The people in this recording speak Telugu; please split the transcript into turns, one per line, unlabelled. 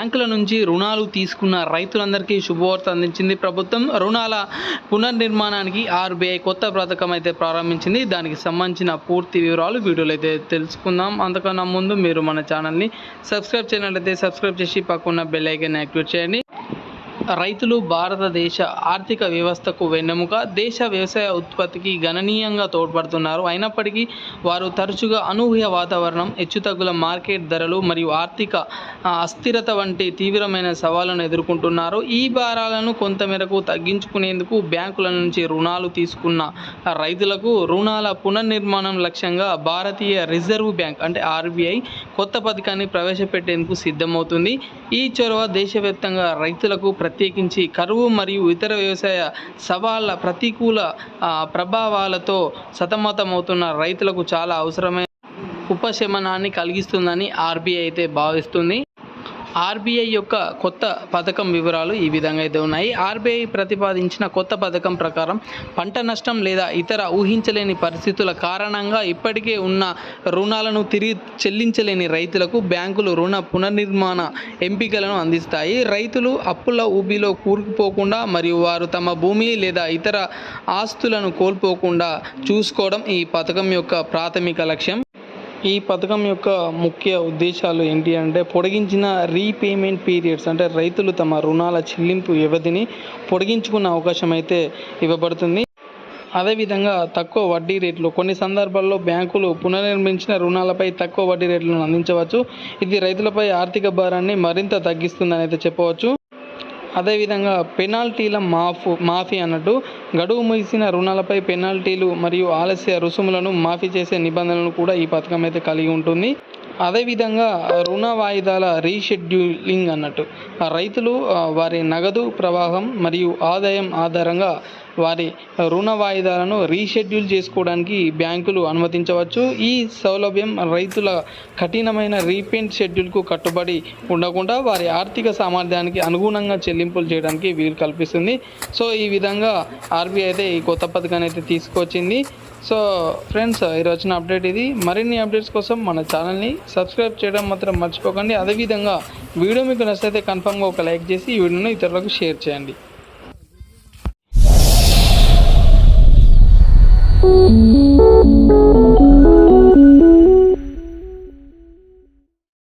బ్యాంకుల నుంచి రుణాలు తీసుకున్న రైతులందరికీ శుభవార్త అందించింది ప్రభుత్వం. రుణాల పునర్నిర్మాణానికి ఆర్బీఐ కొత్త పథకం అయితే ప్రారంభించింది. దానికి సంబంధించిన పూర్తి వివరాలు వీడియోలో అయితే తెలుసుకుందాం. అంతకన్నా ముందు మీరు మన ఛానల్ని సబ్స్క్రైబ్ చేయనట్లయితే సబ్స్క్రైబ్ చేసి పక్కన బెల్ ఐకన్ యాక్టివేట్ చేయండి. రైతులు భారతదేశ ఆర్థిక వ్యవస్థకు వెన్నెముక దేశ వ్యవసాయ ఉత్పత్తికి గణనీయంగా తోడ్పడుతున్నారు. అయినప్పటికీ వారు తరచుగా అనూహ్య వాతావరణం హెచ్చుతగ్గుల మార్కెట్ ధరలు మరియు ఆర్థిక అస్థిరత వంటి తీవ్రమైన సవాళ్ళను ఎదుర్కొంటున్నారు. ఈ భారాలను కొంతమేరకు తగ్గించుకునేందుకు బ్యాంకుల నుంచి రుణాలు తీసుకున్న రైతులకు రుణాల పునర్నిర్మాణం లక్ష్యంగా భారతీయ రిజర్వ్ బ్యాంక్ అంటే ఆర్బీఐ కొత్త పథకాన్ని ప్రవేశపెట్టేందుకు సిద్ధమవుతుంది. ఈ చొరవ దేశవ్యాప్తంగా రైతులకు ప్రత్యేకించి కరువు మరియు ఇతర వ్యవసాయ సవాళ్ళ ప్రతికూల ప్రభావాలతో సతమతమవుతున్న రైతులకు చాలా అవసరమైన ఉపశమనాన్ని కలిగిస్తుందని ఆర్బీఐ అయితే భావిస్తుంది. ఆర్బీఐ యొక్క కొత్త పథకం వివరాలు ఈ విధంగా అయితే ఉన్నాయి. ఆర్బీఐ ప్రతిపాదించిన కొత్త పథకం ప్రకారం పంట నష్టం లేదా ఇతర ఊహించలేని పరిస్థితుల కారణంగా ఇప్పటికే ఉన్న రుణాలను తిరిగి చెల్లించలేని రైతులకు బ్యాంకులు రుణ పునర్నిర్మాణ ఎంపికలను అందిస్తాయి. రైతులు అప్పుల ఊబిలో కూరుకుపోకుండా మరియు వారు తమ భూమి లేదా ఇతర ఆస్తులను కోల్పోకుండా చూసుకోవడం ఈ పథకం యొక్క ప్రాథమిక లక్ష్యం. ఈ పథకం యొక్క ముఖ్య ఉద్దేశాలు ఏంటి అంటే పొడిగించిన రీపేమెంట్ పీరియడ్స్ అంటే రైతులు తమ రుణాల చెల్లింపు వ్యవధిని పొడిగించుకున్న అవకాశం అయితే ఇవ్వబడుతుంది. అదేవిధంగా తక్కువ వడ్డీ రేట్లు కొన్ని సందర్భాల్లో బ్యాంకులు పునర్నిర్మించిన రుణాలపై తక్కువ వడ్డీ రేట్లను అందించవచ్చు. ఇది రైతులపై ఆర్థిక భారాన్ని మరింత తగ్గిస్తుందని అయితే చెప్పవచ్చు. అదేవిధంగా పెనాల్టీల మాఫు మాఫీ అన్నట్టు గడువు ముగిసిన రుణాలపై పెనాల్టీలు మరియు ఆలస్య రుసుములను మాఫీ చేసే నిబంధనలను కూడా ఈ పథకం అయితే కలిగి ఉంటుంది. అదేవిధంగా రుణ వాయిదాల రీషెడ్యూలింగ్ అన్నట్టు. ఆ రైతులు వారి నగదు ప్రవాహం మరియు ఆదాయం ఆధారంగా వారి రుణ వాయిదాలను రీషెడ్యూల్ చేసుకోవడానికి బ్యాంకులు అనుమతించవచ్చు. ఈ సౌలభ్యం రైతుల కఠినమైన రీపేమెంట్ షెడ్యూల్కు కట్టుబడి ఉండకుండా వారి ఆర్థిక సామర్థ్యానికి అనుగుణంగా చెల్లింపులు చేయడానికి వీలు కల్పిస్తుంది. సో ఈ విధంగా ఆర్బీఐ అయితే ఈ కొత్త పథకాన్ని అయితే తీసుకొచ్చింది. సో ఫ్రెండ్స్ ఈరోజు వచ్చిన అప్డేట్ ఇది. మరిన్ని అప్డేట్స్ కోసం మన ఛానల్ని సబ్స్క్రైబ్ చేయడం మాత్రం మర్చిపోకండి అదేవిధంగా వీడియో మీకు నచ్చితే కన్ఫామ్గా ఒక లైక్ చేసి ఈ వీడియోను ఇతరులకు షేర్ చేయండి
Thank you.